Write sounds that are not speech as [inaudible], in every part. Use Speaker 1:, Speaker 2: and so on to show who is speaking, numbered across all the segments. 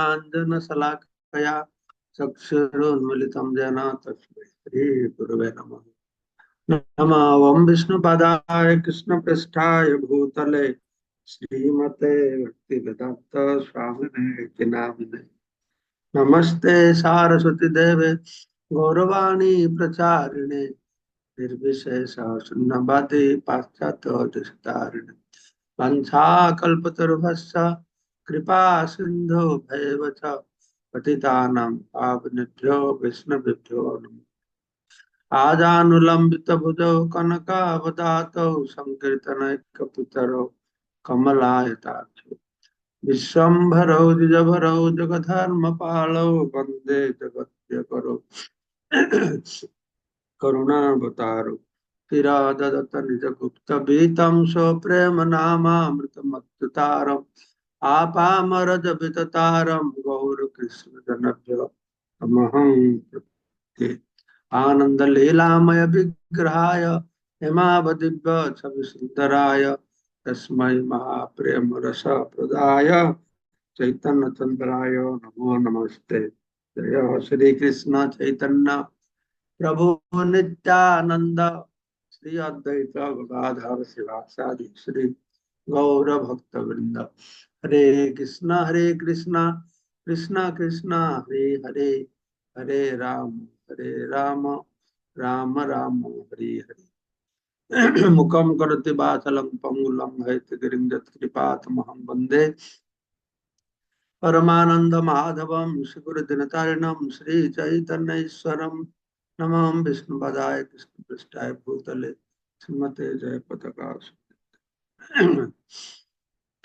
Speaker 1: ञानाञ्जनशलाकया चक्षुरोन्मिलितं जना तस्मै श्रीगुरवे नमः नमावं विष्णुपदाय कृष्णपृष्ठाय भूतले। श्रीमते भक्तिवेदान्तस्वामिने किनामिने। नमस्ते सारस्वतीदेवे, गौरवाणी प्रचारिणे। निर्विशेषा शून्यवादे पाश्चात्यधिष्ठारिणे वञ्छाकल्पतरुभश्च कृपा सिन्धु भैव च पतितानां पावनेभ्यो वैष्णवेभ्यो नमः। आजानुलम्बितभुजौ कनकावदातौ सङ्कीर्तनैकपितरौ कमलायताक्षौ। विश्वम्भरौ, द्विजभरौ, जगधर्मपालौ वंदे जगत्यकरौ करुणावतारौ तिराददत्त निजगुप्तभीतं स्वप्रेम नामामृतमत्तुतारम् आपामरजविततारं गौरकृष्णजनभ्य तमहं आनन्दलीलामय विग्रहाय हेमावदिव्य छविसुन्दराय तस्मै महाप्रेम रस प्रदाय चैतन्य चंद्राय नमो नमस्ते जय श्री कृष्ण चैतन्य प्रभु नित्यानंद श्री अद्वैत गदाधर शिवासादि श्री गौर भक्त वृंद हरे कृष्णा हरे कृष्णा कृष्णा कृष्णा, हरे हरे हरे राम हरे राम राम राम, हरे हरे। [clears throat] मुखम करते बाचलं पंगुलम हयतगिरिं कृपातमहं श्री परमानन्दमाधवं श्रीगुरुदिनतारिणं विष्णु पदाय, कृष्ण पृष्ठाय, भूतले, श्रीमते जय पता [clears throat]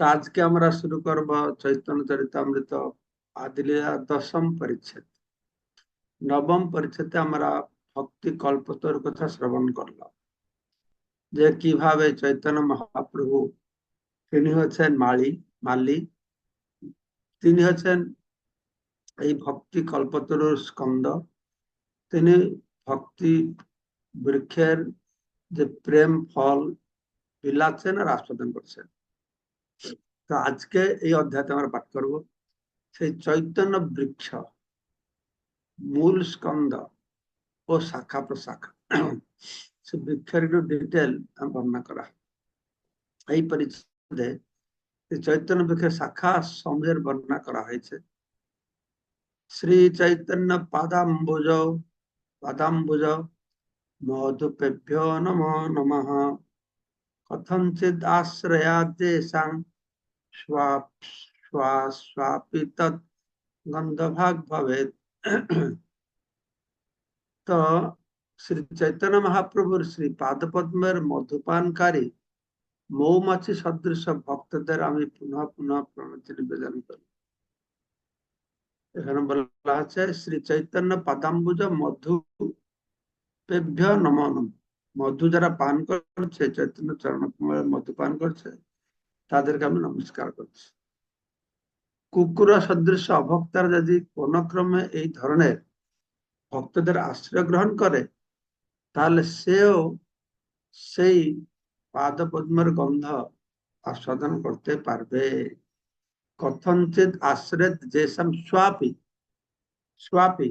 Speaker 1: তো আজকে আমরা শুরু করব চৈতন্য চরিতামৃত আদিলীলা দশম পরিচ্ছেদ। নবম পরিচ্ছেদে আমরা ভক্তি কল্পতর কথা শ্রবণ করলাম, যে কীভাবে চৈতন্য মহাপ্রভু তিনি হচ্ছেন মালি মালি তিনি হচ্ছেন এই ভক্তি কল্পতরুর স্কন্দ তিনি ভক্তি বৃক্ষের যে প্রেম, ফল বিলাচ্ছেন আর আস্বাদন করছেন। তো আজকে এই অধ্যায় আমরা পাঠ করব। সেই চৈতন্য বৃক্ষ, মূল স্কন্ধ ও শাখা প্রশাখা। সে বৃক্ষের একটু ডিটেল বর্ণনা করা। এই পরিচ্ছেদে চৈতন্য বৃক্ষের শাখা সময়ের বর্ণনা করা হয়েছে। শ্রী চৈতন্য পাদাম্বুজ পাদাম্বুজ মধুপেভ্য নম নম। কথঞ্চিত আশ্রয়া দেশাং গন্ধভাগ ভাবে তো শ্রী চৈতন্য মহাপ্রভুর শ্রী পাদপদ্মের মধুপানকারী মৌমাছি সদৃশ ভক্তদের আমি পুনঃ পুনঃ প্রণতি নিবেদন করি এখানে বলা হচ্ছে শ্রী চৈতন্য পাদাম্বুজ মধু পেভ্য নমন মধু যারা পান করছে চৈতন্য চরণ মধু পান করছে তাদেরকে আমি নমস্কার করছি। কুকুর সদৃশ অভক্তার যদি কোন ক্রমে এই ধরনের ভক্তদের আশ্রয় গ্রহণ করে, তাহলে সেও সেই পাদ পদ্মের গন্ধ আস্বাদন করতে পারবে। কথঞ্চিত আশ্রয় যেসম স্বাপি স্বাপি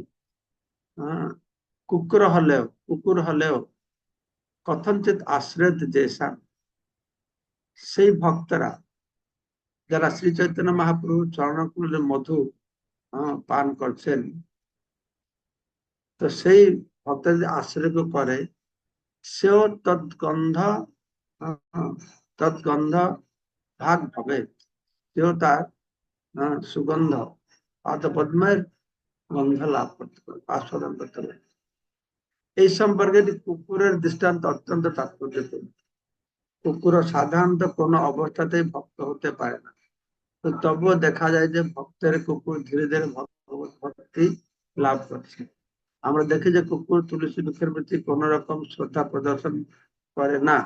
Speaker 1: কুকুর হলেও কুকুর হলেও কথঞ্চিত আশ্রিত যেসম সেই ভক্তরা যারা শ্রী চৈতন্য মহাপ্রভু চরণকুলে মধু পান করছেন, তো সেই ভক্ত যদি আশ্রয় করে, সেও তৎগন্ধ তৎগন্ধ ভাগ হবে। সেও তার সুগন্ধ পাদ পদ্মের গন্ধ লাভ করতে পারবে আস্বাদন করতে পারবে এই সম্পর্কে কুকুরের দৃষ্টান্ত অত্যন্ত তাৎপর্যপূর্ণ। কুকুর সাধারণত কোনো অবস্থাতেই ভক্ত হতে পারে না। তো তবুও দেখা যায় যে ভক্তের কুকুর ধীরে ধীরে ভক্তি লাভ করছে। আমরা দেখি যে কুকুর তুলসী বৃক্ষের প্রতি কোন রকম শ্রদ্ধা প্রদর্শন করে না।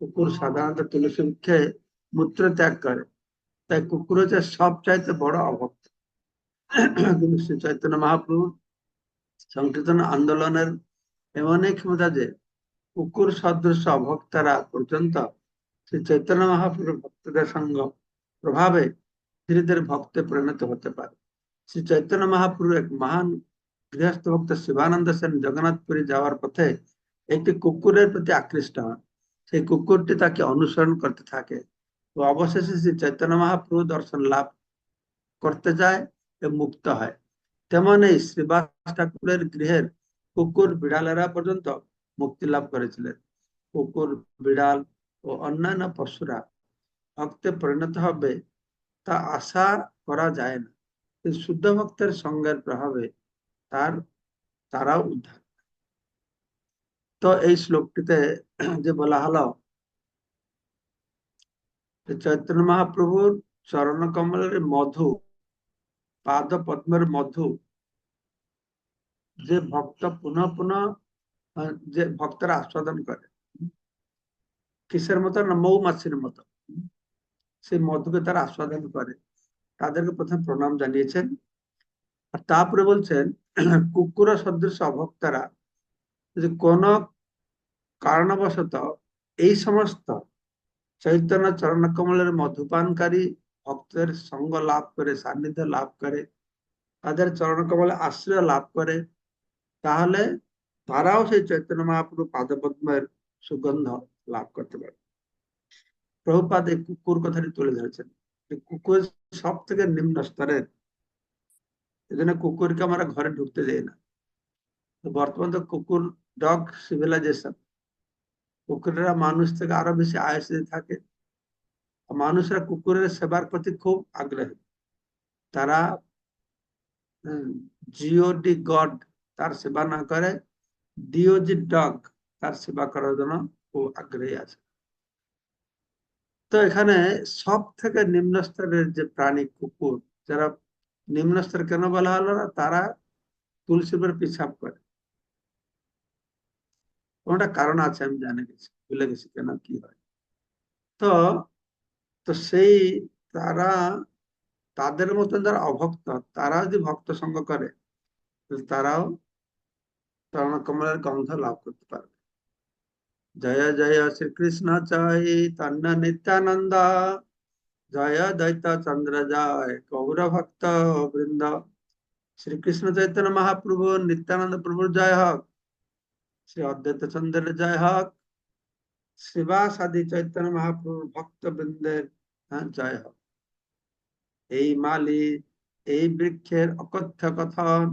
Speaker 1: কুকুর সাধারণত তুলসী বৃক্ষে মূত্র ত্যাগ করে। তাই কুকুর হচ্ছে সব চাইতে বড় অভক্ত। কিন্তু শ্রী চৈতন্য মহাপ্রভু সংকীর্তন আন্দোলনের এমনই ক্ষমতা যে কুকুর সদৃশ অভক্তারা পর্যন্ত শ্রী চৈতন্য মহাপ্রভুর ভক্তদের সঙ্গ প্রভাবে ধীরে ধীরে ভক্তে পরিণত হতে পারে। শ্রী চৈতন্য মহাপ্রভু এক মহান গৃহস্থ ভক্ত শিবানন্দ সেন জগন্নাথপুরী যাওয়ার পথে একটি কুকুরের প্রতি আকৃষ্ট হন। সেই কুকুরটি তাকে অনুসরণ করতে থাকে তো অবশেষে শ্রী চৈতন্য মহাপ্রভু দর্শন লাভ করতে যায় এবং মুক্ত হয়। তেমন এই শ্রীবাস ঠাকুরের গৃহের কুকুর বিড়ালেরা পর্যন্ত মুক্তি লাভ করেছিলেন। কুকুর, বিড়াল ও অন্যান্য পশুরা ভক্তে পরিণত হবে তা আশা করা যায় না। শুদ্ধ ভক্তের সঙ্গের প্রভাবে তার, তারাও উদ্ধার তো এই শ্লোকটিতে যে বলা হলো চৈতন্য মহাপ্রভুর চরণ কমলের মধু পাদ পদ্মের মধু, যে ভক্ত পুনঃ পুনঃ যে ভক্তরা আস্বাদন করে। কিসের মতো না মৌমাছির মতো? সেই মধুকে তারা আস্বাদন করে। তাদেরকে প্রথমে প্রণাম জানিয়েছেন। আর তারপরে বলছেন, কুকুর সদৃশ অভক্তারা যদি কোন কারণবশত এই সমস্ত চৈতন্য চরণ কমলের মধুপানকারী ভক্তের সঙ্গ লাভ করে, সান্নিধ্য লাভ করে, তাদের চরণ কমলে আশ্রয় লাভ করে, তাহলে তারাও সেই চৈতন্য মহাপ্রভু পাদপদ্মের সুগন্ধ লাভ করতে পারে। প্রভুপাদ এই কুকুর কথাটি তুলে ধরেছেন কুকুর সব থেকে নিম্ন স্তরের। এই জন্য কুকুরকে আমরা ঘরে ঢুকতে যাই না। বর্তমান তো কুকুর, ডগ সিভিলাইজেশন কুকুরেরা মানুষ থেকে আরও বেশি আয়সে থাকে। মানুষরা কুকুরের সেবার প্রতি খুব আগ্রহী। তারা জিওডি গড তার সেবা না করে ডিওজি ডগ তার সেবা করার জন্য খুব আগ্রহী আছে। তো এখানে সব থেকে নিম্ন স্তরের যে প্রাণী কুকুর, যারা নিম্ন স্তর কেন বলা হলো না, তারা তুলসীর পিছাপ করে। কোনটা কারণ আছে আমি জানে গেছি, ভুলে গেছি কেন, কি হয়। তো তো সেই তারা, তাদের মতন যারা অভক্ত তারা যদি ভক্ত সঙ্গ করে তারাও কমলের গন্ধ লাভ করতে পারবে। জয় জয় শ্রীকৃষ্ণ চৈতন্য নিত্যানন্দ। জয় দৈত চন্দ্র জয় গৌর ভক্ত বৃন্দ। শ্রীকৃষ্ণ চৈতন্য মহাপ্রভু, নিত্যানন্দ প্রভুর জয় হক। শ্রী অদ্বৈত চন্দ্রের জয় হক। শ্রীবাস আদি চৈতন্য মহাপ্রভুর ভক্ত বৃন্দের হ্যাঁ জয় হোক। এই মালি, এই বৃক্ষের অকথ্য কথন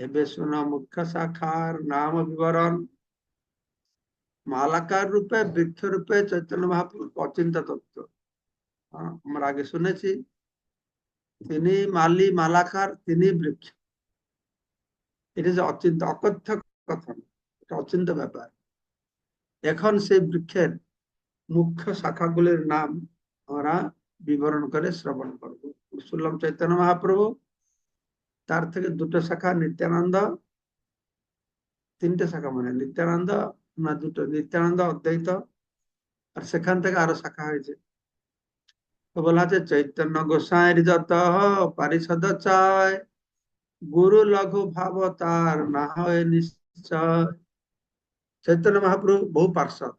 Speaker 1: এবে শুন মুখ্য শাখার নাম বিবরণ মালাকার রূপে বৃক্ষ রূপে চৈতন্য মহাপ্রভু অচিন্ত তত্ত্ব আমরা আগে শুনেছি তিনি মালি মালাকার তিনি বৃক্ষ এটা যে অচিন্ত অকথ্য কথন এটা অচিন্ত ব্যাপার এখন সেই বৃক্ষের মুখ্য শাখাগুলির নাম আমরা বিবরণ করে শ্রবণ করব শুনলাম চৈতন্য মহাপ্রভু তার থেকে দুটো শাখা নিত্যানন্দ, তিনটে শাখা মানে নিত্যানন্দ না দুটো, নিত্যানন্দ অদ্বৈত, আর সেখান থেকে আরও শাখা হয়েছে। তো বলা আছে চৈতন্য গোসাইয়ের যত পারিষদ চায় গুরু লঘু ভাব তার না হয় নিশ্চয়। চৈতন্য মহাপ্রভু বহু পার্শ্বদ।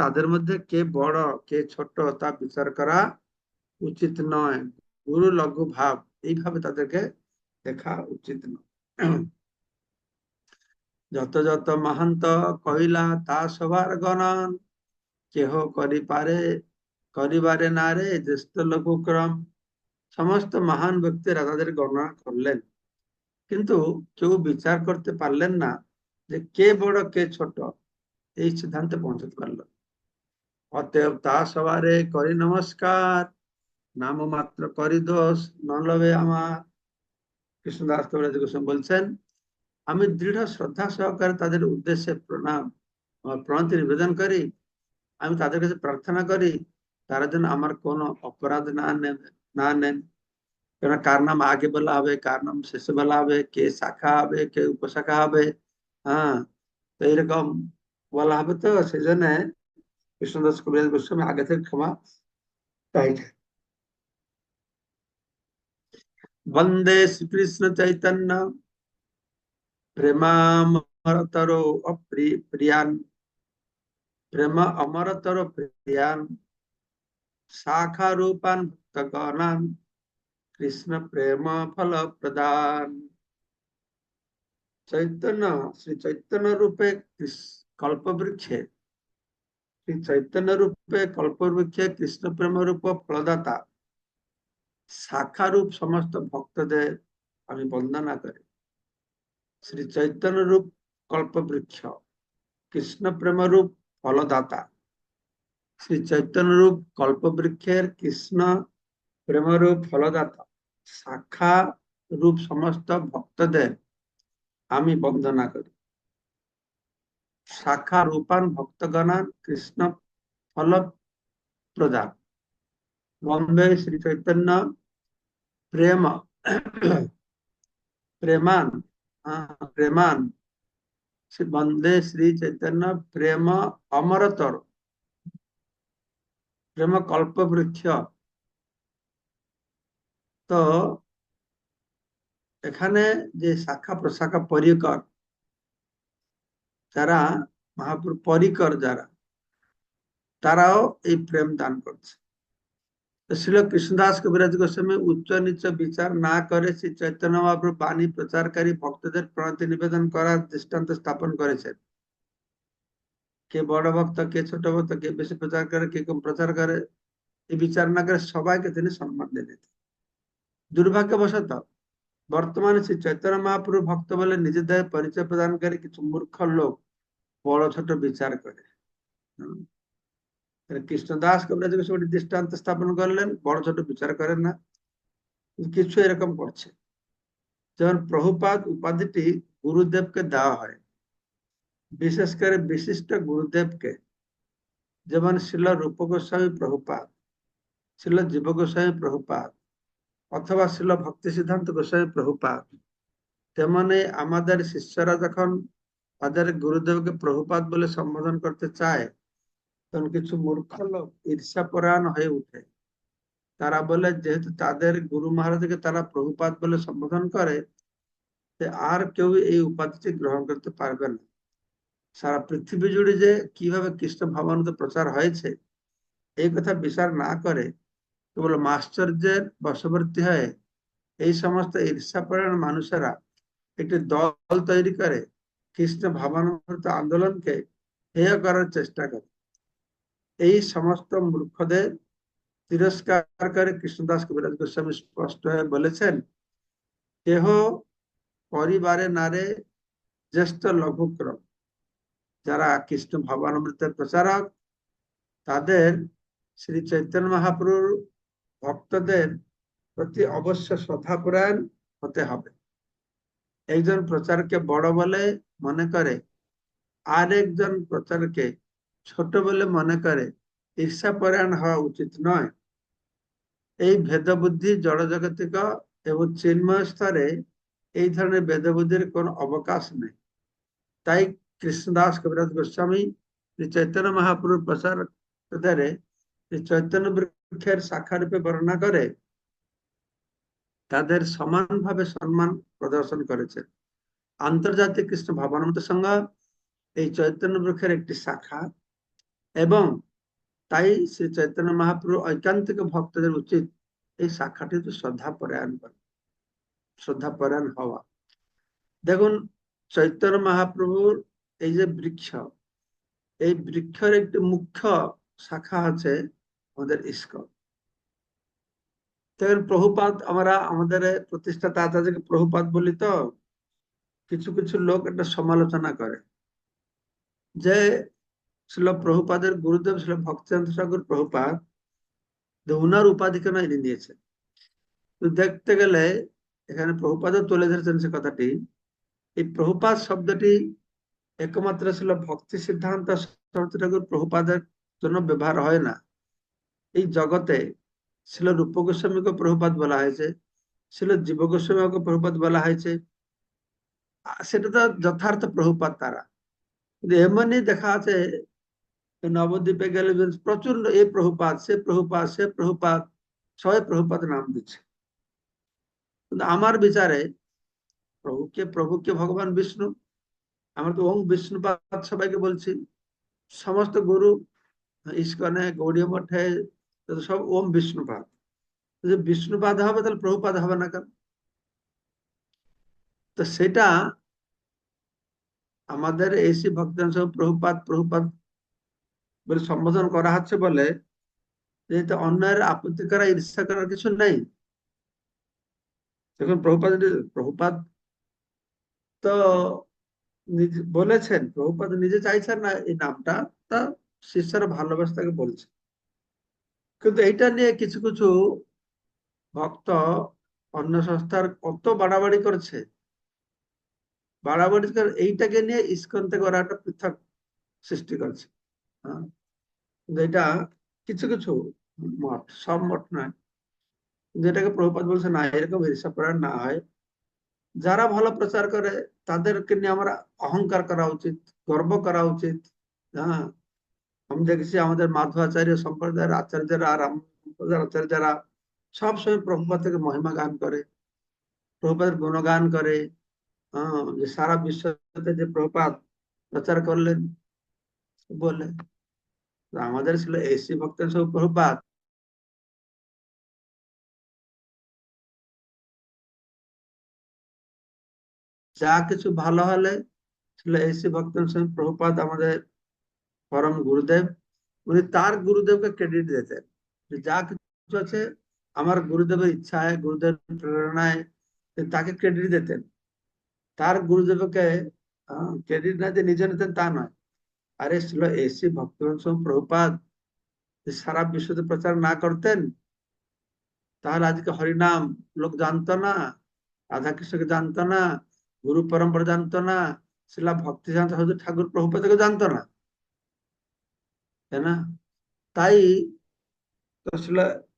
Speaker 1: তাদের মধ্যে কে বড়, কে ছোট তা বিচার করা উচিত নয়। গুরু লঘু ভাব, এইভাবে তাদেরকে দেখা উচিত নয়। যত যত মহান্ত কহিলা তা সবার গণন, কেহ করিপারে করিবারে না রে জ্যেষ্ঠ লঘুক্রম সমস্ত মহান ব্যক্তিরা তাদের গণনা করলেন। কিন্তু কেউ বিচার করতে পারলেন না যে কে বড়, কে ছোট। এই সিদ্ধান্তে পৌঁছতে পারল। অতএব তা সবারে করি নমস্কার নাম মাত্র করি দোষ, নলবে আমার। কৃষ্ণদাস কবিরাজ গোস্বামী বলছেন, আমি দৃঢ় শ্রদ্ধা সহকারে তাদের উদ্দেশ্যে প্রণাম প্রণতি নিবেদন করি। আমি তাদের কাছে প্রার্থনা করি, তারা যেন আমার কোনো অপরাধ না নেন না নেন। কেন কার নাম আগে বলা হবে, কার নাম শেষে বলা হবে, কে শাখা হবে, কে উপশাখা হবে হ্যাঁ তো এইরকম বলা হবে তো, সেই জন্য কৃষ্ণদাস কবিরাজ গোস্বামী আগে থেকে ক্ষমা চাইছে বন্দে শ্রীকৃষ্ণ চৈতন্য প্রেমামরতর অপ্রিয়ান প্রেম অমরতর প্রিয়ান শাখা রূপান ভক্তগণান কৃষ্ণ প্রেম ফল প্রদান চৈতন্য শ্রী চৈতন্য রূপে কল্প বৃক্ষে শ্রী চৈতন্য রূপে কল্প বৃক্ষে কৃষ্ণ প্রেম রূপ ফলদাতা শাখা রূপ সমস্ত ভক্তদের আমি বন্দনা করি। শ্রী চৈতন্য রূপ কল্প বৃক্ষ কৃষ্ণ প্রেম রূপ ফলদাতা। শ্রী চৈতন্য রূপ কল্প বৃক্ষের কৃষ্ণ প্রেমরূপ ফলদাতা শাখা রূপ সমস্ত ভক্তদের আমি বন্দনা করি। শাখা রূপান ভক্তগণান কৃষ্ণ ফল প্রদান বন্দে শ্রী চৈতন্য প্রেম প্রেমান প্রেমান বন্দে শ্রী চৈতন্য প্রেম অমরতর প্রেম কল্প বৃক্ষ তো, এখানে যে শাখা প্রশাখা পরিকর, যারা মহাপুর পরিকর যারা, তারাও এই প্রেম দান করছে। শিল কৃষ্ণদাস কবিরাজ গোস্বামী উচ্চ নিচ বিচার না করে শ্রী চৈতন্য মহাপুর বাণী প্রচারকারী ভক্তদের প্রণতি নিবেদন করার দৃষ্টান্ত স্থাপন করেছেন। কে বড় ভক্ত, কে ছোট ভক্ত, কে বেশি প্রচার করে, কে কম প্রচার করে, এই বিচার না করে সবাইকে তিনি সম্মান দিতেন। দুর্ভাগ্যবশত বর্তমানে শ্রী চৈতন্য মহাপুর ভক্ত বলে নিজেদের পরিচয় প্রদানকারী কিছু মূর্খ লোক বড় ছোট বিচার করে। কৃষ্ণদাস কবিরাজ গোস্বামী দৃষ্টান্ত স্থাপন করলেন, বড় ছোট বিচার করেন না। কিছু এরকম করছে। যেমন প্রভুপাদ উপাধিটি গুরুদেবকে দেওয়া হয়। বিশেষ করে বিশিষ্ট গুরুদেবকে। যেমন শিল রূপ গোস্বামী প্রভুপাদ, শিল জীব গোস্বামী প্রভুপাদ, অথবা শিল ভক্তি সিদ্ধান্ত গোস্বামী প্রভুপাদ। তেমনি আমাদের শিষ্যরা যখন তাদের গুরুদেবকে প্রভুপাদ বলে সম্বোধন করতে চায় তখন কিছু মূর্খ লোক ঈর্ষাপরায়ণ হয়ে উঠে। তারা বলে, যেহেতু তাদের গুরু মহারাজকে তারা প্রভুপাত বলে সম্বোধন করে আর কেউ এই উপাধিটি গ্রহণ করতে পারবে না। সারা পৃথিবী জুড়ে যে কীভাবে কৃষ্ণ ভাবানত প্রচার হয়েছে, এই কথা বিচার না করে কেবল মাশ্চর্যের বশবর্তী হয়ে এই সমস্ত ঈর্ষাপরায়ণ মানুষেরা একটি দল তৈরি করে কৃষ্ণ ভাবানুভূত আন্দোলনকে হেয় করার চেষ্টা করে। এই সমস্ত মূর্খদের তিরস্কার করে কৃষ্ণদাস কবিরাজ গোস্বামী স্পষ্ট হয়ে বলেছেন, কেহ পরিবারে নারে জ্যেষ্ঠ লঘুক্রম, যারা কৃষ্ণ ভগবান ভবানমৃতের প্রচারক, তাদের শ্রী চৈতন্য মহাপ্রুর ভক্তদের প্রতি অবশ্য শ্রদ্ধাপরায়ণ হতে হবে। একজন প্রচারকে বড় বলে মনে করে আরেকজন প্রচারকে ছোট বলে মনে করে ঈর্ষাপরায়ণ হওয়া উচিত নয়। এই ভেদবুদ্ধি জড়জগতিক এবং চিন্ময় স্তরে এই ধরনের ভেদবুদ্ধির কোন অবকাশ নেই। তাই কৃষ্ণদাস কবিরাজ গোস্বামী শ্রী চৈতন্য মহাপুরুর প্রচার চৈতন্য বৃক্ষের শাখা রূপে বর্ণনা করে তাদের সমানভাবে সম্মান প্রদর্শন করেছে আন্তর্জাতিক কৃষ্ণ ভাবানন্দ সংঘ এই চৈতন্য বৃক্ষের একটি শাখা এবং তাই শ্রী চৈতন্য মহাপ্রভু ঐকান্তিক ভক্তদের উচিত এই শাখাটিতে শ্রদ্ধা পরায়ণ করা, শ্রদ্ধা পরায়ণ হওয়া। দেখুন, চৈতন্য মহাপ্রভুর এই যে বৃক্ষ, এই বৃক্ষের একটি মুখ্য শাখা আছে আমাদের দেখেন, প্রভুপাত আমরা, আমাদের প্রতিষ্ঠাতা আচার্যকে প্রভুপাত বলি তো, কিছু কিছু লোক এটা সমালোচনা করে যে ছিল প্রভুপাদের গুরুদেব ছিল ভক্তিচন্দ্র সাগর প্রভুপাদ উনার উপাধি কেন এনে নিয়েছেন দেখতে গেলে এখানে প্রভুপাদও তুলে ধরেছেন সে কথাটি। এই প্রভুপাদ শব্দটি একমাত্র ছিল ভক্তি সিদ্ধান্ত ঠাকুর প্রভুপাদের জন্য ব্যবহার হয় না। এই জগতে ছিল রূপ গোস্বামীকে প্রভুপাত বলা হয়েছে ছিল জীব গোস্বামীকে প্রভুপাত বলা হয়েছে। সেটা তো যথার্থ প্রভুপাত তারা কিন্তু এমনই দেখা আছে নবদ্বীপে গেলে প্রচুর এ প্রভুপাত, সে প্রভুপাত সে প্রভুপাত সবাই প্রভুপাত নাম দিচ্ছে। কিন্তু আমার বিচারে প্রভুকে প্রভুকে ভগবান বিষ্ণু, আমরা তো ওম বিষ্ণুপাত সবাইকে বলছি, সমস্ত গুরু, ইস্কনে গৌড়ীয় মঠে সব ওম বিষ্ণুপাত যদি বিষ্ণুপাদ হবে, তাহলে প্রভুপাদ হবে না কেন? তো সেটা আমাদের এসি ভক্তাংশ প্রভুপাত প্রভুপাত বলে সম্বোধন করা হচ্ছে বলে যেহেতু অন্যের আপত্তি করা, ঈর্ষা করার কিছু নেই। দেখুন প্রভুপাত প্রভুপাত তো বলেছেন প্রভুপাত নিজে চাইছেন না এই নামটা, তা শিষ্যরা ভালোবাসে তাকে বলছে। কিন্তু এইটা নিয়ে কিছু কিছু ভক্ত অন্য সংস্থার কত বাড়াবাড়ি করছে। বাড়াবাড়ি এইটাকে নিয়ে ইস্কন থেকে ওরা একটা পৃথক সৃষ্টি করছে। হ্যাঁ? কিন্তু কিছু কিছু মঠ, সব মঠ নয়। যেটাকে প্রভুপাত বলছে, না, এরকম হিসাব না হয়। যারা ভালো প্রচার করে, তাদেরকে নিয়ে আমরা অহংকার করা উচিত, গর্ব করা উচিত। হ্যাঁ? আমি দেখেছি আমাদের মাধবাচার্য সম্প্রদায়ের আচার্যরা আর সম্প্রদায়ের আচার্যরা সবসময় থেকে মহিমা গান করে। প্রভুপাতের গুণগান করে। হ্যাঁ যে সারা বিশ্বতে যে প্রভুপাত প্রচার করলেন বলে আমাদের ছিল এসি ভক্তের সব প্রভুপাত যা কিছু ভালো হলে ছিল এসি সঙ্গে প্রভুপাত আমাদের পরম গুরুদেব। উনি তার গুরুদেবকে ক্রেডিট দিতেন। যা কিছু আছে আমার গুরুদেবের ইচ্ছায় গুরুদেব প্রেরণায় তাকে ক্রেডিট দিতেন। তার গুরুদেবকে ক্রেডিট না দিয়ে নিজে নিতেন তা নয়। আরে ছিল এসি ভক্তবংশ প্রভুপাত সারা বিশ্বতে প্রচার না করতেন, তাহলে আজকে হরিনাম, লোক জানতো না রাধা কৃষ্ণকে জানতো না, গুরু পরম্পরা জানতো না, শিলা ভক্তি জানতো হয়তো ঠাকুর প্রভুপাতকে জানতো না। তাই তাই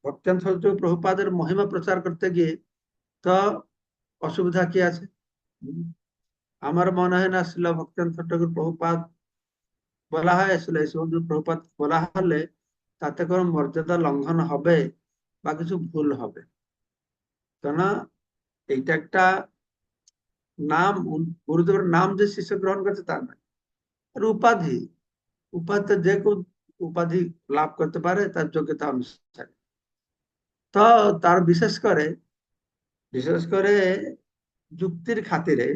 Speaker 1: ভক্তান্ত প্রভুপাদের মহিমা প্রচার করতে গিয়ে তো অসুবিধা কি আছে? আমার মনে হয় না শিলা ভক্তান্ত ঠাকুর প্রভুপাত বলা হয় আসলে এই সমস্ত প্রভুপাত বলা হলে তাতে কোনো মর্যাদা লঙ্ঘন হবে বা কিছু ভুল হবে। কেননা এইটা একটা নাম গুরুদেবের নাম যে শিষ্য গ্রহণ করছে তা নয় আর উপাধি উপাধি যে কেউ উপাধি লাভ করতে পারে তার যোগ্যতা অনুসারে তো তার বিশেষ করে বিশেষ করে যুক্তির খাতিরে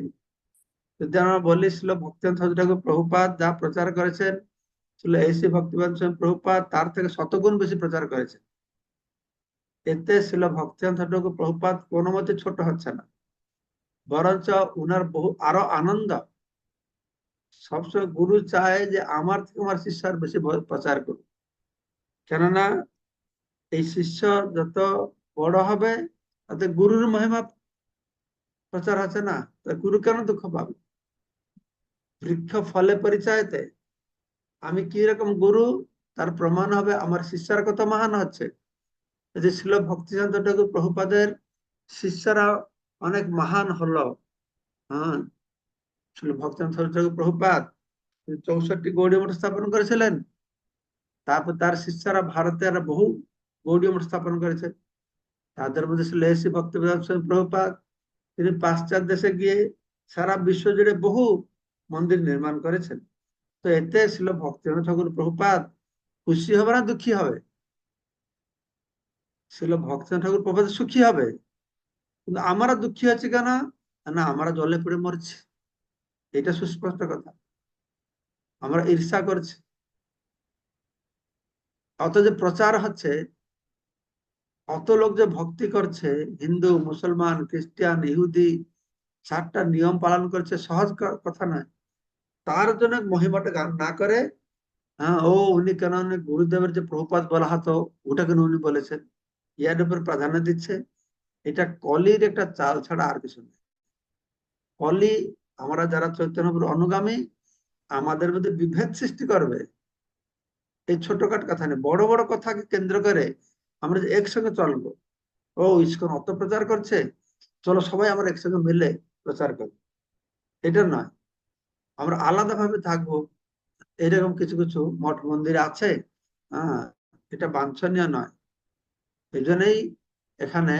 Speaker 1: যদি বলি ছিল ভক্তান্ত ঠাকুর প্রভুপাত যা প্রচার করেছেন ছিল এসি ভক্তিবান প্রভুপাত, তার থেকে শতগুণ বেশি প্রচার করেছেন। এতে ছিল ভক্তান্ত ঠাকুর প্রভুপাত কোনো মতে ছোট হচ্ছে না। বরঞ্চ উনার বহু, আরও আনন্দ। সবসময় গুরু চায় যে আমার থেকে আমার শিষ্য বেশি প্রচার করুক। কেননা এই শিষ্য যত বড় হবে, তাতে গুরুর মহিমা প্রচার হচ্ছে না। গুরু কেন দুঃখ পাবে? বৃক্ষ ফলে পরিচয়তে আমি কি রকম গুরু? তার প্রমাণ হবে আমার শিষ্যরা কত মহান হচ্ছে। যে ছিল ভক্তিচন্দ ঠাকুর প্রভুপাদের শিষ্যরা অনেক মহান হলো হ্যাঁ? ছিল ভক্তিচন্দ ঠাকুর প্রভুপাদ চৌষট্টি গৌড়ী মঠ স্থাপন করেছিলেন। তারপর তার শিষ্যরা ভারতের বহু গৌড়ী মঠ স্থাপন করেছে। তাদের মধ্যে ছিল এসি ভক্তিবেদান্ত প্রভুপাদ, তিনি পাশ্চাত্য দেশে গিয়ে সারা বিশ্ব জুড়ে বহু মন্দির নির্মাণ করেছেন। তো এতে ছিল ভক্তিনাথ ঠাকুর প্রভুপাত খুশি হবে না দুঃখী হবে? ছিল ভক্তিনাথ ঠাকুর প্রভুপাত সুখী হবে? কিন্তু আমরা দুঃখী আছি কেন? না, আমরা জলে পড়ে মরছি। এটা সুস্পষ্ট কথা। আমরা ঈর্ষা করছি। অত যে প্রচার হচ্ছে, অত লোক যে ভক্তি করছে, হিন্দু, মুসলমান, খ্রিস্টান, ইহুদি, চারটা নিয়ম পালন করছে, সহজ কথা নয়। তার জন্য মহিমাটা গান না করে হ্যাঁ ও উনি কেন গুরুদেবের যে প্রভুপাত বলা হতো ওটা কেন উনি বলেছেন। ইয়ার উপর প্রাধান্য দিচ্ছে। এটা কলির একটা চাল ছাড়া আর কিছু নেই কলি আমরা যারা চৈতন্যপুর অনুগামী, আমাদের মধ্যে বিভেদ সৃষ্টি করবে। এই ছোটখাট কথা নেই বড় বড় কথাকে কেন্দ্র করে আমরা যে একসঙ্গে চলবো। ও, ইস্কন অত প্রচার করছে, চলো সবাই আমরা একসঙ্গে মিলে প্রচার করি। এটা নয়। আমরা আলাদাভাবে থাকব। এরকম কিছু কিছু মঠ মন্দির আছে। হ্যাঁ এটা বাঞ্ছনীয় নয়। এই জন্যই এখানে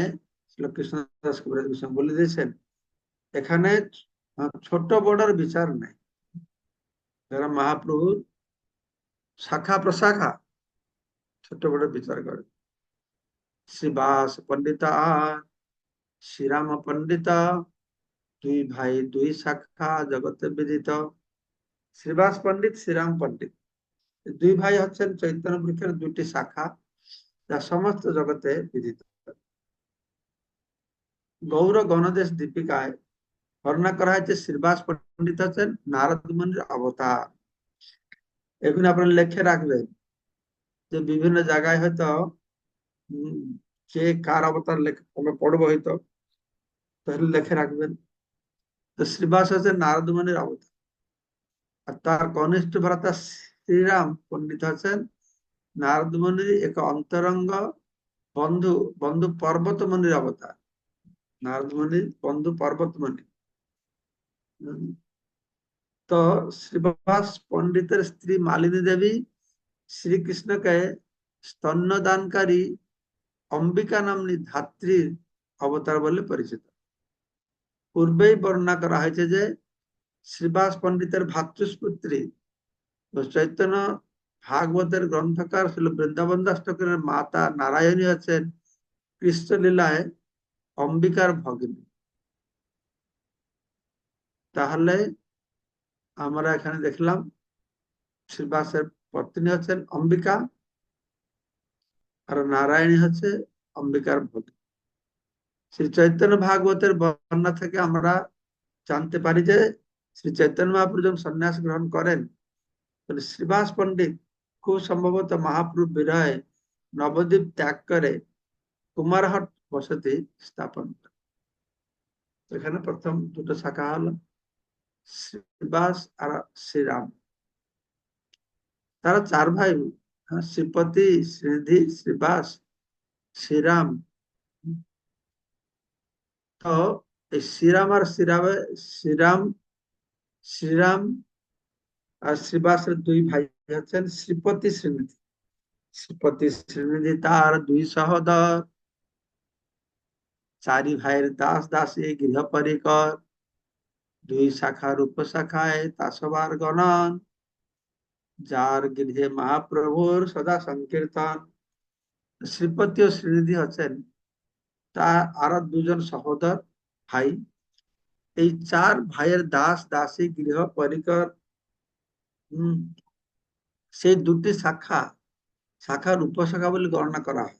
Speaker 1: কৃষ্ণদাস বলে দিয়েছেন, এখানে ছোট বড়র বিচার নেই। যারা মহাপ্রভুর শাখা প্রশাখা, ছোট বড় বিচার করে। শ্রীবাস পণ্ডিত শ্রীরাম পণ্ডিত দুই ভাই, দুই শাখা জগতে বিদিত। শ্রীবাস পণ্ডিত, শ্রীরাম পণ্ডিত। দুই ভাই হচ্ছেন চৈতন্য বৃক্ষের দুটি শাখা, যা সমস্ত জগতে বিদিত। গৌর গণদেশ দীপিকায় বর্ণনা করা হয়েছে, শ্রীবাস পণ্ডিত হচ্ছেন নারদ মুনির অবতার। এখন আপনারা লেখে রাখবেন, যে বিভিন্ন জায়গায় হয়তো কে কার অবতার লেখা আমরা পড়ব হয়তো, তাহলে লেখে রাখবেন। তো শ্রীবাস হচ্ছেন নারদ মুনির অবতার। আর তার কনিষ্ঠ ভ্রাতা শ্রীরাম পণ্ডিত হচ্ছেন নারদ মুনির এক অন্তরঙ্গ বন্ধু বন্ধু পর্বত মুনির অবতার। নারদ মুনির বন্ধু পর্বত মুনি তো শ্রীবাস পণ্ডিতের স্ত্রী মালিনী দেবী শ্রীকৃষ্ণকে স্তন্যদানকারী অম্বিকা নামনি ধাত্রীর অবতার বলে পরিচিত। পূর্বেই বর্ণনা করা হয়েছে যে শ্রীবাস পণ্ডিতের ভাতৃস্পুত্রী চৈতন্য ভাগবতের গ্রন্থকার ছিল বৃন্দাবন দাস ঠাকুরের মাতা নারায়ণী আছেন কৃষ্ণলীলায় অম্বিকার ভগিনী। তাহলে আমরা এখানে দেখলাম শ্রীবাসের পত্নী হচ্ছেন অম্বিকা আর নারায়ণী হচ্ছে অম্বিকার ভগিনী। শ্রী চৈতন্য ভাগবতের বর্ণনা থেকে আমরা জানতে পারি যে শ্রী চৈতন্য মহাপ্রভু যখন সন্ন্যাস গ্রহণ করেন শ্রীবাস পণ্ডিত খুব সম্ভবত মহাপ্রভু বিরয়ে নবদ্বীপ ত্যাগ করে কুমারহট বসতি স্থাপন করে এখানে প্রথম দুটো শাখা হলো শ্রীবাস আর শ্রীরাম। তারা চার ভাই হ্যাঁ, শ্রীপতি শ্রীধি শ্রীবাস শ্রীরাম এই শ্রীরাম আর শ্রীরামে, শ্রীরাম শ্রীরাম আর শ্রীবাসের দুই ভাই হচ্ছেন শ্রীপতি শ্রীনিধি। শ্রীপতি শ্রীনিধি তার দুই সহদর। চারি ভাইয়ের দাস দাসী গৃহ পরিকর দুই শাখার উপশাখায় তাসবার গণন, যার গৃহে মহাপ্রভুর সদা সংকীর্তন। শ্রীপতি ও শ্রীনিধি হচ্ছেন তার আরও দুজন সহোদর ভাই। এই চার ভাইয়ের দাস দাসী গৃহ পরিকর হম সেই দুটি শাখা, শাখার উপশাখা বলে গণনা করা হয়।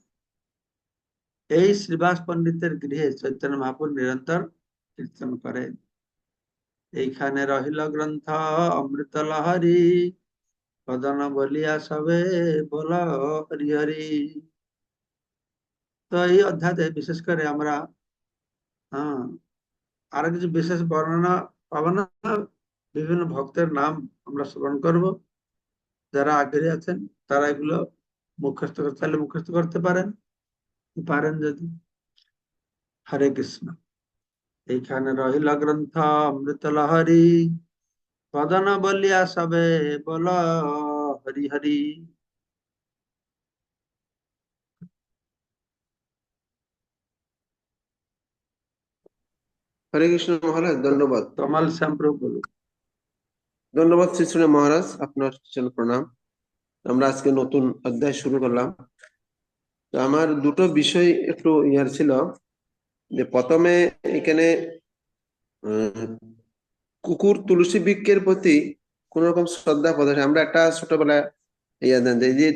Speaker 1: এই শ্রীবাস পণ্ডিতের গৃহে চৈতন্য মহাপুর নিরন্তর কীর্তন করেন এইখানে রহিল গ্রন্থ, অমৃত লহরি কদন বলিয়া সবে বল হরি হরি। তো এই অধ্যায়ে বিশেষ করে আমরা হ্যাঁ আরও কিছু বিশেষ বর্ণনা পাবো না। বিভিন্ন ভক্তের নাম আমরা স্মরণ করব। যারা আগ্রহী আছেন, তারা এগুলো মুখস্থ করতে মুখস্থ করতে পারেন। পারেন যদি। হরে কৃষ্ণ। এইখানে রহিল গ্রন্থ অমৃত লহরি। পদন বলিয়া সবে বল হরি হরি।
Speaker 2: হরে কৃষ্ণ মহারাজ ধন্যবাদ।
Speaker 1: কমল শ্যামপ্রভু বলুন।
Speaker 2: ধন্যবাদ শ্রী শ্রী মহারাজ আপনার জন্য প্রণাম। আমরা আজকে নতুন অধ্যায় শুরু করলাম। তো আমার দুটো বিষয় একটু ইয়ার ছিল। যে প্রথমে এখানে কুকুর তুলসী বৃক্ষের প্রতি কোন রকম শ্রদ্ধা প্রদর্শন আমরা একটা ছোটবেলায় ইয়া দেন যে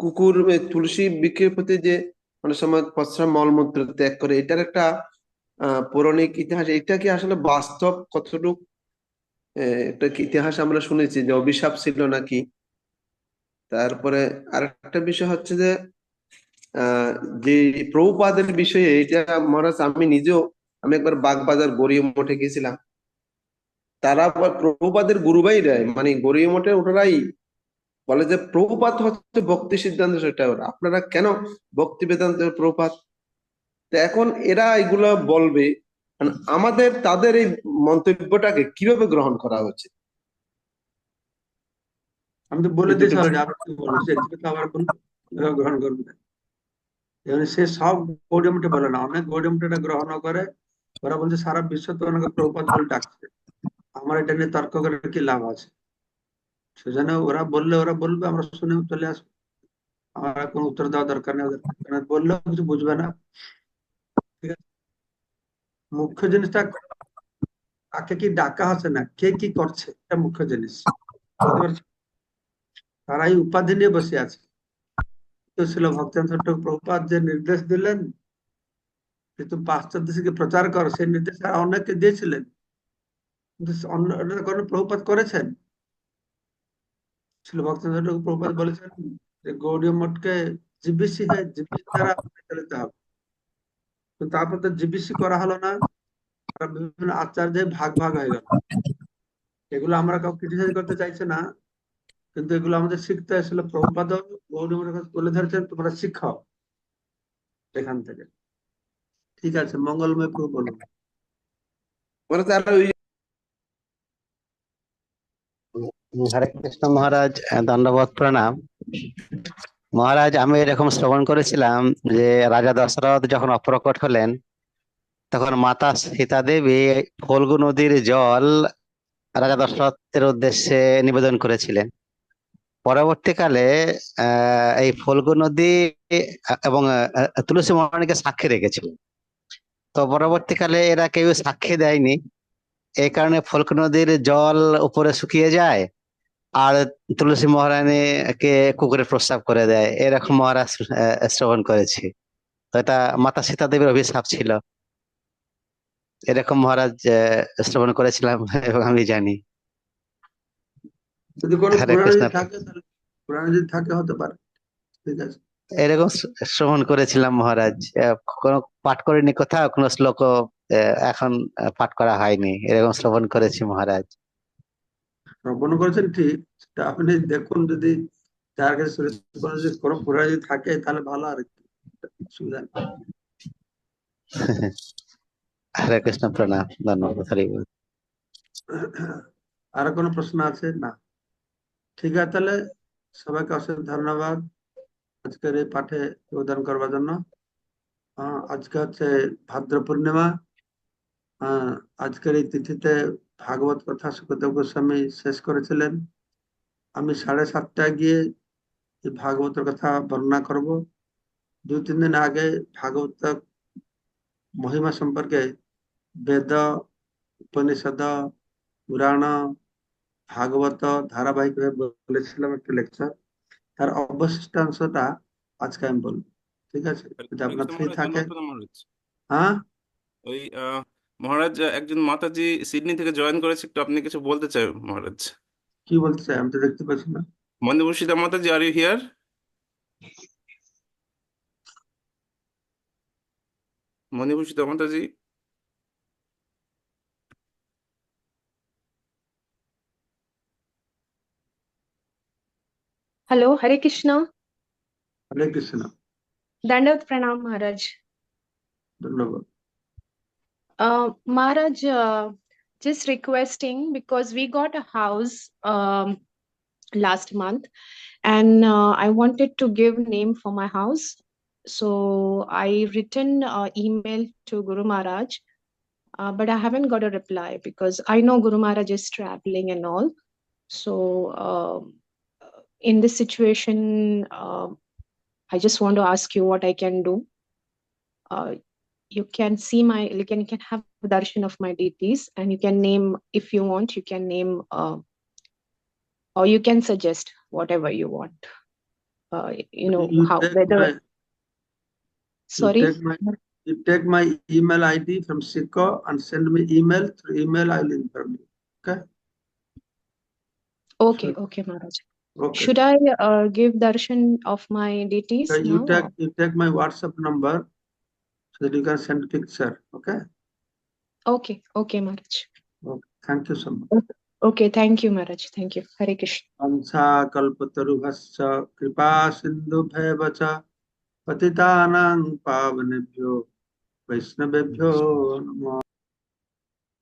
Speaker 2: কুকুর তুলসী বৃক্ষের প্রতি যে অনেক সময় পশ্রাম মলমূত্র ত্যাগ করে এটার একটা পৌরাণিক ইতিহাস, এটা কি আসলে বাস্তব কতটুক? একটা ইতিহাস আমরা শুনেছি যে অভিশাপ ছিল নাকি? তারপরে আর একটা বিষয় হচ্ছে যে যে প্রভুপাদের বিষয়ে এটা মহারাজ, আমি নিজেও, আমি একবার বাগবাজার গরিয় মঠে গেছিলাম। তারা প্রভুপাদের গুরুবাই দেয় মানে গরিয় মঠে ওটারাই বলে যে প্রভুপাত হচ্ছে ভক্তি সিদ্ধান্ত, সেটা আপনারা কেন ভক্তি বেদান্ত প্রভুপাত? তো এখন এরা এগুলো বলবে মানে আমাদের তাদের এই মন্তব্যটাকে কীভাবে গ্রহণ করা হচ্ছে?
Speaker 1: আমি তো বলে দিয়েছি আবার গ্রহণ করবে সে সব গৌড়মঠে বলে না অনেক গৌড়মঠে গ্রহণ করে ওরা বলছে সারা বিশ্ব তো ওনাকে প্রভুপাত বলে ডাকছে। আমার এটা নিয়ে তর্ক করে কি লাভ আছে? সেজন্য ওরা বললে ওরা বলবে আমরা শুনে চলে আসব। আমার আর কোনো উত্তর দেওয়া দরকার নেই ওদের বললেও কিছু বুঝবে না। মুখ্য জিনিসটা কাকে কি ডাকা আছে না, কে কি করছে, এটা মুখ্য জিনিস। তারা এই উপাধি নিয়ে বসে আছে। তো ছিল ভক্তান ছোট্ট প্রভুপাদ যে নির্দেশ দিলেন যে তুমি পাশ্চাত্য দেশকে প্রচার করো, সেই নির্দেশ অনেককে দিয়েছিলেন। কোনো প্রভুপাত করেছেন? ছিল ভক্তান প্রভুপাত বলেছেন যে গৌড়ীয় মঠকে জিবিসি হয় জিবিসি দ্বারা পরিচালিত হবে। তো তারপর তো জিবিসি করা হলো না। বিভিন্ন আচার্যে ভাগ ভাগ হয়ে গেল। এগুলো আমরা কাউ ক্রিটিসাইজ করতে চাইছে না। কিন্তু এগুলো আমাদের শিখতে আসছিল প্রভুপাদ তুলে ধরেছেন তোমরা শিখাও এখান থেকে। ঠিক আছে মঙ্গলময় প্রভু বলুন
Speaker 3: হরে কৃষ্ণ মহারাজ আহ, দণ্ডবত প্রণাম। মহারাজ, আমি এরকম শ্রবণ করেছিলাম যে রাজা দশরথ যখন অপ্রকট হলেন, তখন মাতা সীতা দেবী ফল্গু নদীর জল রাজা দশরথের উদ্দেশ্যে নিবেদন করেছিলেন। পরবর্তীকালে এই ফল্গু নদী, এবং তুলসী মহারানীকে সাক্ষী রেখেছিলেন। তো পরবর্তীকালে এরা কেউ সাক্ষী দেয়নি। এই কারণে ফল্গু নদীর জল উপরে শুকিয়ে যায়। আর তুলসী মহারানীকে কুকুরে প্রস্তাব করে দেয়। এরকম মহারাজ শ্রবণ করেছি। তো এটা মাতা সীতা দেবীর অভিশাপ ছিল। এরকম মহারাজ শ্রবণ করেছিলাম এবং আমি জানি।
Speaker 1: যদি কোনো
Speaker 3: হরে
Speaker 1: পুরাণ
Speaker 3: কৃষ্ণ।
Speaker 1: যদি থাকে যদি থাকে হতে পারে। ঠিক আছে।
Speaker 3: এরকম শ্রবণ করেছিলাম মহারাজ। কোনো পাঠ করিনি কোথাও কোনো শ্লোক এখন পাঠ করা হয়নি। এরকম শ্রবণ করেছি মহারাজ।
Speaker 1: শ্রবণ করেছেন ঠিক আপনি দেখুন যদি যার কাছে সুরেশ যদি থাকে তাহলে ভালো আর কি। সুবিধা।
Speaker 3: হরে কৃষ্ণ প্রণাম। ধন্যবাদ হরি।
Speaker 1: আর কোনো প্রশ্ন আছে? না। ঠিক আছে তাহলে সবাইকে অশেষ ধন্যবাদ আজকের এই পাঠে যোগদান করবার জন্য। আজকে হচ্ছে ভাদ্র পূর্ণিমা। আজকের এই তিথিতে ভাগবত কথা সুখদেব গোস্বামী শেষ করেছিলেন। আমি সাড়ে সাতটায় গিয়ে এই ভাগবতের কথা বর্ণনা করব। দুই তিন দিন আগে ভাগবত মহিমা সম্পর্কে বেদ উপনিষদ পুরাণ ভাগবত ধারাবাহিকভাবে বলেছিলাম একটা লেকচার তার অবশিষ্টাংশটা আজকে আমি বলব। ঠিক আছে? যদি আপনার ফ্রি থাকে। হ্যাঁ?
Speaker 4: ওই মহারাজ একজন মাতাজি সিডনি থেকে জয়েন করেছে একটু আপনি কিছু বলতে চাই মহারাজ?
Speaker 1: কি বলতে চাই? আমি তো দেখতে পাচ্ছি না।
Speaker 4: মণিভূষিতা মাতাজি are you here Manibhushita Mataji?
Speaker 5: Hello, Hare Krishna.
Speaker 1: Hare Krishna
Speaker 5: Dandavat প্রণাম মহারাজ
Speaker 1: ধন্যবাদ
Speaker 5: Uh, Maharaj, uh, just requesting because we got a house um, last month and uh, I wanted to give name for my house. So I written uh, email to Guru Maharaj, uh, but I haven't got a reply because I know Guru Maharaj is traveling and all. So um, in this situation, um I just want to ask you what I can do. You can see my you can, you can have darshan of my deities and you can name if you want you can name uh, or you can suggest whatever you want. Uh, you know
Speaker 1: You
Speaker 5: how whether
Speaker 1: my- you
Speaker 5: sorry?
Speaker 1: take my you take my email ID from Siko and send me email. Through email I will inform you.
Speaker 5: Okay?
Speaker 1: Sure.
Speaker 5: okay Maharaj.
Speaker 1: Okay.
Speaker 5: Should I uh, give darshan of my deities
Speaker 1: So you
Speaker 5: now
Speaker 1: take you take my WhatsApp number that you can send picture okay
Speaker 5: okay okay Maharaj
Speaker 1: okay thank you so much
Speaker 5: okay thank you Maharaj thank you Hare Krishna
Speaker 1: अंसा कल्पतरुभश्च कृपा सिन्धुभ्येव च पतितानां पावनेभ्यो वैष्णवेभ्यो नमो